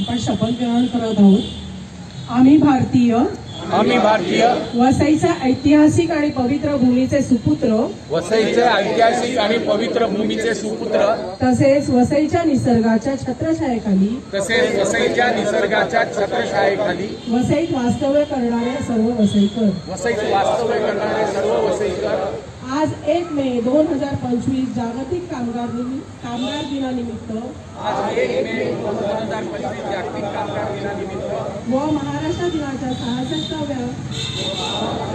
आपण शपथ ग्रहण करत आहोत. आम्ही भारतीय. आम्ही भारतीय. वसईच्या ऐतिहासिक आणि पवित्र भूमीचे सुपुत्र. वसईचे ऐतिहासिक आणि पवित्र भूमीचे सुपुत्र. तसेच वसईच्या निसर्गाच्या छत्रछायेखाली. तसेच वसईच्या निसर्गाच्या छत्रछायेखाली. वसईत वास्तव्य करणारे सर्व वसईकर. वसईत वास्तव्य करणारे सर्व वसईकर. आज एक मे दोन हजार पंचवीस जागतिक कामगार कामगार दिनानिमित्त व महाराष्ट्र दिनाच्या सहासष्टाव्या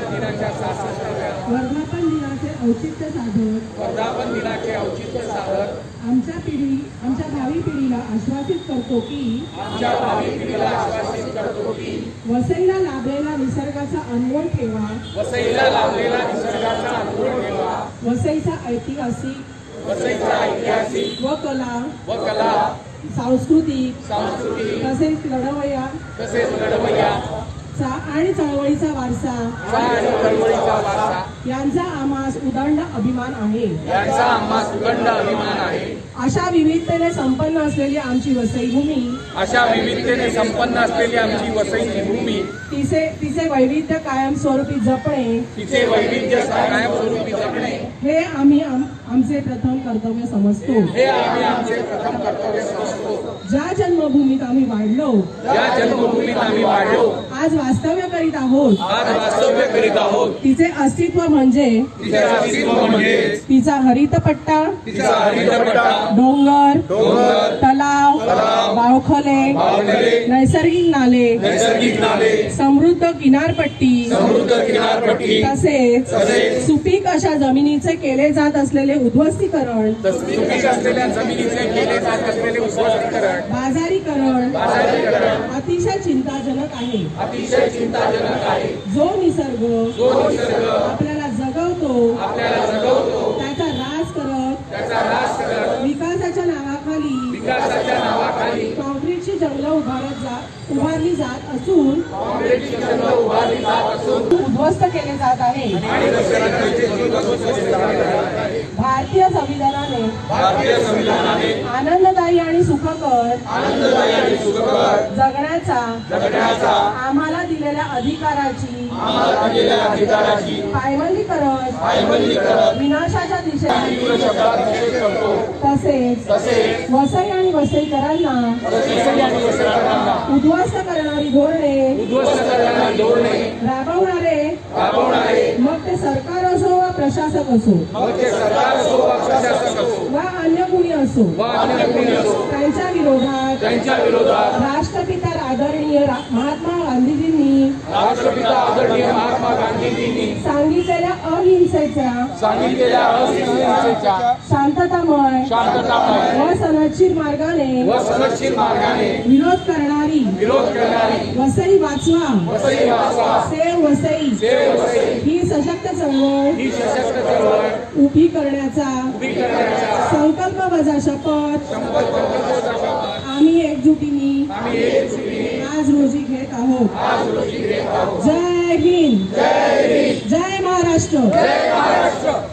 दिनाच्या सहासष्टाव्या वर्धापन दिनाचे औचित्य साधत. वर्धापन दिनाचे औचित्य साधत. आमच्या पिढी आमच्या भावी पिढीला आश्वासित करतो की आमच्या भावी पिढीला आश्वासित करतो की वसईला लाभलेला निसर्गाचा अनमोल ठेवा. वसईला लाभलेला निसर्गाचा अनुभव ठेवा. वसईचा ऐतिहासिक वसईचा ऐतिहासिक व कला व कला सांस्कृतिक सांस्कृतिक तसेच लढवया. तसेच लढवय्या चा आणि चळवळीचा वारसा. यांचा आम्हास उदंड अभिमान आहे. यांचा आम्हा सुगंध अभिमान आहे. अशा विविधतेने संपन्न असलेली आमची वसई भूमी अशा विविधतेने संपन्न असलेली आमची वसईची भूमी तिचे तिचे वैविध्य कायमस्वरूपी जपणे. तिचे वैविध्य कायमस्वरूपी जपणे. हे आम्ही आम- आमचे प्रथम कर्तव्य समजतो. हे आम्ही आमचे प्रथम कर्तव्य समजतो. ज्या जन्मभूमीत आम्ही वाढलो या जन्मभूमीत आम्ही वाढलो आज वास्तव्य करीत आहोत. आज वास्तव्य करीत आहोत. तिचे अस्तित्व म्हणजे तिचे अस्तित्व म्हणजे तिचा हरितपट्टा तिचा हरितपट्टा डोंगर डोंगर तलाव बावखले नैसर्गिक नाले नैसर्गिक नाले समृद्ध किनारपट्टी समृद्ध किनारपट्टी तसेच सुपीक अशा जमिनीचे केले जात असलेले उद्ध्वस्तीकरण सुपीक असलेल्या जमिनीचे केले जात असलेले उद्ध्वस्तीकरण बाजारीकरण अतिशय चिंताजनक आहे. अतिशय चिंताजनक आहे. जो निसर्ग जो निसर्ग आपल्याला कॉन्क्रीटची जंगलं उभारत जात उभारली जात असून उद्ध्वस्त केले जात आहे. भारतीय संविधानाने आनंददायी आणि सुखकर जगण्याचा आम्हाला दिलेल्या अधिकाराची आम्हाला दिलेल्या अधिकाराची पायमल्ली करत पायमल्ली करत विनाशाच्या दिशेने तसेच तसेच वसई आणि वसईकरांना उद्ध्वस्त करणारी धोरणे उद्ध्वस्त करणारी धोरणे राबवणारे राबवणारे मग ते सरकार असो वा प्रशासक असो मग ते सरकार असो वा प्रशासक असो वा अन्य कुणी असो वा अन्य कोणी असो त्यांच्या विरोधात त्यांच्या विरोधात राष्ट्रपिता आदरणीय महात्मा गांधीजींनी सांगितलेल्या सांगितलेल्या अहिंसेच्या शांततामय शांततामय व सनदशीर मार्गाने व मार्गाने विरोध करणारी विरोध करणारी वसई वाचवा. वसई वाचवा. सेव वसई. देव वसई. ही सशक्त चळवळ ही सशक्त चळवळ उभी करण्याचा उभी करण्याचा संकल्प वजा शपथ. आम्ही एकजुटीने आम्ही एकजुटीने आज रोजी घेत आहोत. आज रोजी घेत आहोत. जय हिंद. जय महाराष्ट्र